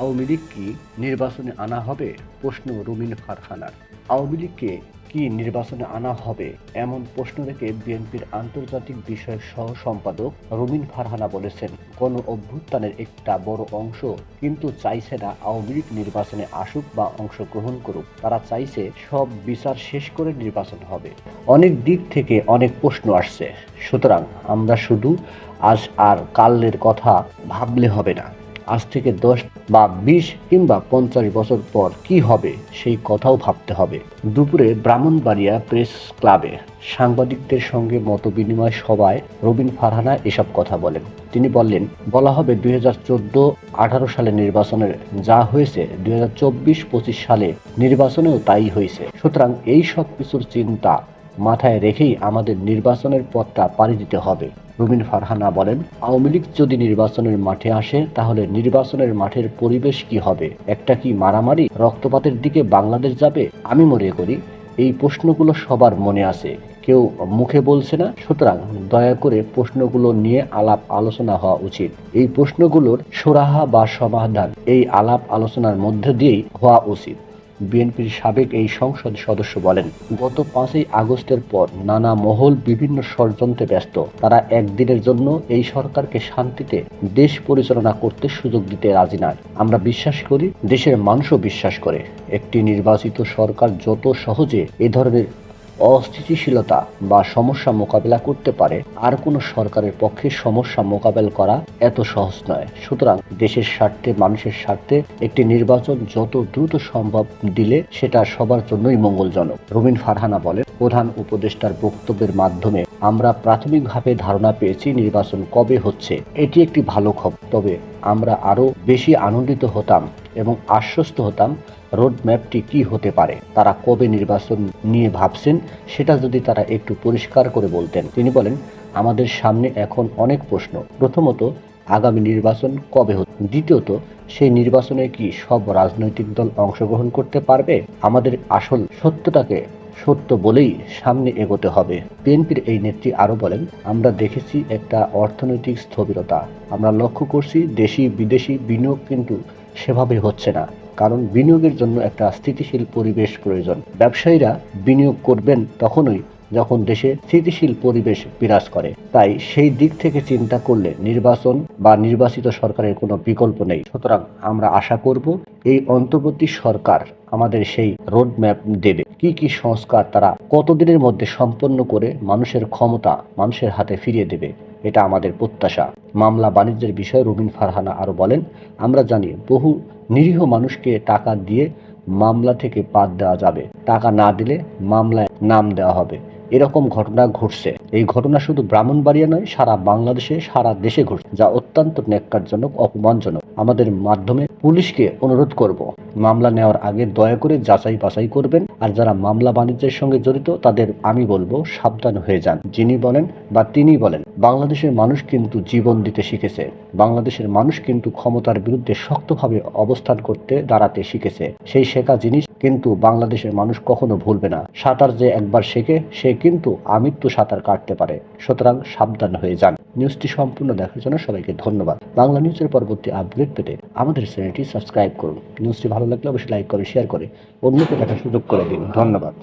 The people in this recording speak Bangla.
আওয়ামী লীগ কি নির্বাচনে আনা হবে প্রশ্ন রুমিন ফারহানার। আওয়ামী লীগকে কি নির্বাচনে আনা হবে এমন প্রশ্ন রেখে বিএনপির আন্তর্জাতিক বিষয়ক সহ সম্পাদক রুমিন ফারহানা বলেছেন, গণ অভ্যুত্থানের একটা বড় অংশ কিন্তু চাইছে না আওয়ামী লীগ নির্বাচনে আসুক বা অংশগ্রহণ করুক। তারা চাইছে সব বিচার শেষ করে নির্বাচন হবে। অনেক দিক থেকে অনেক প্রশ্ন আসছে। সুতরাং আমরা শুধু আজ আর কালের কথা ভাবলে হবে না। আজ থেকে দশ বা বিশ কিংবা পঞ্চাশ বছর পর কি হবে, সেই কথাও ভাবতে হবে। দুপুরে ব্রাহ্মণবাড়িয়া প্রেস ক্লাবে সাংবাদিকদের সঙ্গে মত বিনিময় সভায় রবিন ফারহানা এসব কথা বলেন। তিনি বললেন, বলা হবে দুই হাজার চোদ্দ আঠারো সালে নির্বাচনের যা হয়েছে, দুই হাজার চব্বিশ পঁচিশ সালে নির্বাচনেও তাই হয়েছে। সুতরাং এই সব কিছুর চিন্তা মাথায় রেখেই আমাদের নির্বাচনের পথটা পাড়ি দিতে হবে। রুমিন ফারহানা বলেন, আওয়ামী লীগ যদি নির্বাচনের মাঠে আসে, তাহলে নির্বাচনের মাঠের পরিবেশ কি হবে? একটা কি মারামারি? রক্তপাতের দিকে বাংলাদেশ যাবে? আমি মনে করি, এই প্রশ্নগুলো সবার মনে আছে। কেউ মুখে বলছে না, সুতরাং দয়া করে প্রশ্নগুলো নিয়ে আলাপ আলোচনা হওয়া উচিত। এই প্রশ্নগুলোর সুরাহা বা সমাধান এই আলাপ আলোচনার মধ্যে দিয়েই হওয়া উচিত। বিএনপির সাবেক এই সংসদ সদস্য বলেন, গত পাঁচই আগস্টের পর নানা মহল বিভিন্ন ষড়যন্ত্রে ব্যস্ত। তারা একদিনের জন্য এই সরকারকে শান্তিতে দেশ পরিচালনা করতে সুযোগ দিতে রাজি নয়। আমরা বিশ্বাস করি, দেশের মানুষও বিশ্বাস করে, একটি নির্বাচিত সরকার যত সহজে এ ধরনের অস্থিতিশীলতা বা সমস্যা মোকাবেলা করতে পারে। আর কোনো সরকারের পক্ষে সমস্যা মোকাবেলা করা এত সহজ নয়। সুতরাং দেশের স্বার্থে, মানুষের স্বার্থে একটি নির্বাচন যত দ্রুত সম্ভব দিলে সেটা সবার জন্যই মঙ্গলজনক। রুমিন ফারহানা বলেন, প্রধান উপদেষ্টার বক্তব্যের মাধ্যমে আমরা প্রাথমিকভাবে ধারণা পেয়েছি নির্বাচন কবে হচ্ছে। এটি একটি ভালো খবর। তবে আমরা আরও বেশি আনন্দিত হতাম এবং আশ্বস্ত হতাম রোড ম্যাপটি কি হতে পারে? তারা কবে নির্বাচন নিয়ে ভাবছেন? সেটা যদি তারা একটু পরিষ্কার করে বলতেন। তিনি বলেন, আমাদের সামনে এখন অনেক প্রশ্ন। প্রথমত, আগামী নির্বাচন কবে হচ্ছে দ্বিতীয়ত, সেই নির্বাচনে কি সব রাজনৈতিক দল অংশগ্রহণ করতে পারবে? আমাদের আসল সত্যটাকে সত্য বলেই সামনে এগোতে হবে। বিএনপির এই নেত্রী আরও বলেন, আমরা দেখেছি একটা অর্থনৈতিক স্থবিরতা। আমরা লক্ষ্য করছি দেশি বিদেশি বিনিয়োগ কিন্তু সেভাবে হচ্ছে না। কারণ বিনিয়োগের জন্য একটা স্থিতিশীল পরিবেশ প্রয়োজন। ব্যবসায়ীরা বিনিয়োগ করবেন তখনই যখন দেশে স্থিতিশীল পরিবেশ বিরাজ করে। তাই সেই দিক থেকে চিন্তা করলে নির্বাচন বা নির্বাচিত সরকারের কোনো বিকল্প নেই। সুতরাং আমরা আশা করব এই অন্তর্বর্তী সরকার আমাদের সেই রোড ম্যাপ দেবে। কি কি সংস্কার তারা কতদিনের মধ্যে সম্পন্ন করে মানুষের ক্ষমতা মানুষের হাতে ফিরিয়ে দেবে এটা আমাদের প্রত্যাশা। মামলা বাণিজ্যের বিষয়ে রুবিন ফারহানা আরও বলেন, আমরা জানি বহু নিরীহ মানুষকে টাকা দিয়ে মামলা থেকে বাদ দেওয়া যাবে। টাকা না দিলে মামলায় নাম দেওয়া হবে। এরকম ঘটনা ঘটছে। এই ঘটনা শুধু ব্রাহ্মণবাড়িয়া নয়, সারা বাংলাদেশে, সারা দেশে ঘটছে, যা অত্যন্ত ন্যাক্কারজনক, অপমানজনক। আমাদের মাধ্যমে পুলিশকে অনুরোধ করব। মামলা নেওয়ার আগে দয়া করে যাচাই বাছাই করবেন আর যারা মামলা বাণিজ্যের সঙ্গে জড়িত, তাদের আমি বলব সাবধান হয়ে যান। যিনি বলেন বা তিনি বলেন, বাংলাদেশের মানুষ কিন্তু জীবন দিতে শিখেছে। বাংলাদেশের মানুষ কিন্তু ক্ষমতার বিরুদ্ধে শক্তভাবে অবস্থান করতে, দাঁড়াতে শিখেছে। সেই শেখা জিনিস কিন্তু বাংলাদেশের মানুষ কখনো ভুলবে না। সাঁতার যে একবার শেখে, সে কিন্তু আমৃত্যু সাঁতার কাটতে পারে। সুতরাং সাবধান হয়ে যান। নিউজটি সম্পূর্ণ দেখার জন্য সবাইকে ধন্যবাদ। বাংলা নিউজের পরবর্তী আপডেট পেতে আমাদের চ্যানেলটি সাবস্ক্রাইব করুন। নিউজটি ভালো লাগলে অবশ্যই লাইক করে, শেয়ার করে, অন্যকে দেখার সুযোগ করে দিন। ধন্যবাদ।